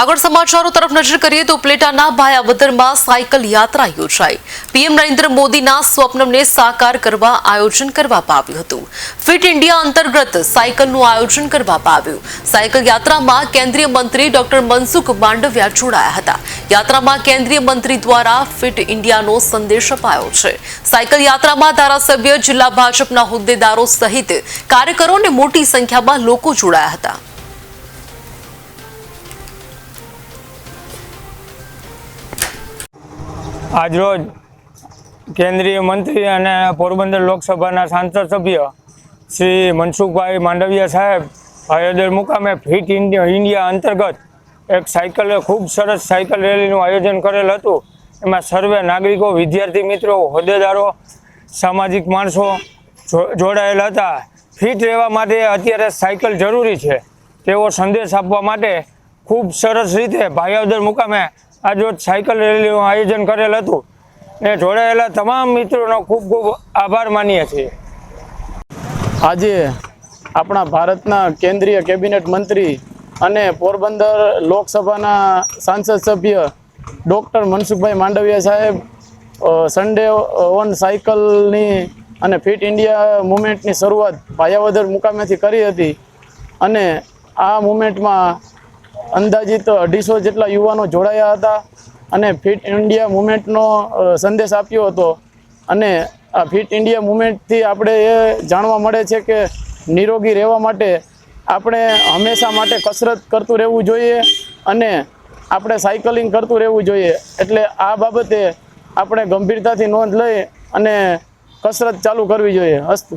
આગળ સમાચારો તરફ નજર કરીએ તો ઉપલેટાના ભાયાવદરમાં સાયકલ યાત્રા યોજાઈ. પીએમ નરેન્દ્ર મોદીના સ્વપ્નને સાકાર કરવા આયોજન કરવામાં આવ્યું હતું. ફિટ ઇન્ડિયા અંતર્ગત સાયકલનું આયોજન કરવામાં આવ્યું. સાયકલ યાત્રામાં કેન્દ્રીય મંત્રી ડોક્ટર મનસુખ માંડવિયા જોડાયા હતા. યાત્રામાં કેન્દ્રીય મંત્રી દ્વારા ફિટ ઇન્ડિયાનો સંદેશ અપાયો છે. સાયકલ યાત્રામાં ધારાસભ્ય જિલ્લા ભાજપના હોદ્દેદારો સહિત કાર્યકરોને મોટી સંખ્યામાં લોકો જોડાયા હતા. આજરોજ કેન્દ્રીય મંત્રી અને પોરબંદર લોકસભાના સાંસદ સભ્ય શ્રી મનસુખભાઈ માંડવિયા સાહેબ અયોધ્યા મુકામે ફિટ ઇન્ડિયા ઇન્ડિયા અંતર્ગત એક સાયકલ, ખૂબ સરસ સાયકલ રેલીનું આયોજન કરેલ હતું. એમાં સર્વે નાગરિકો, વિદ્યાર્થી મિત્રો, હોદ્દેદારો, સામાજિક માણસો જોડાયેલા હતા. ફિટ રહેવા માટે અત્યારે સાયકલ જરૂરી છે. તેવો સંદેશ આપવા માટે ખૂબ સરસ રીતે ભાયાવદર મુકામે આજરોજ સાયકલ રેલીનું આયોજન કરેલ હતું, ને જોડાયેલા તમામ મિત્રોનો ખૂબ ખૂબ આભાર માનીએ છીએ. આજે આપણા ભારતના કેન્દ્રીય કેબિનેટ મંત્રી અને પોરબંદર લોકસભાના સાંસદ સભ્ય ડૉક્ટર મનસુખભાઈ માંડવિયા સાહેબ સન્ડે ઓન સાયકલની અને ફિટ ઇન્ડિયા મુવમેન્ટની શરૂઆત ભાયાવદર મુકામેથી કરી હતી. અને આ મુવમેન્ટમાં અંદાજિત અઢીસો જેટલા યુવાનો જોડાયા હતા અને ફિટ ઇન્ડિયા મુવમેન્ટનો સંદેશ આપ્યો હતો. અને આ ફિટ ઇન્ડિયા મુવમેન્ટથી આપણે એ જાણવા મળે છે કે નિરોગી રહેવા માટે આપણે હંમેશા માટે કસરત કરતું રહેવું જોઈએ અને આપણે સાયકલિંગ કરતું રહેવું જોઈએ. એટલે આ બાબતે આપણે ગંભીરતાથી નોંધ લઈ અને કસરત ચાલુ કરવી જોઈએ. અસ્તુ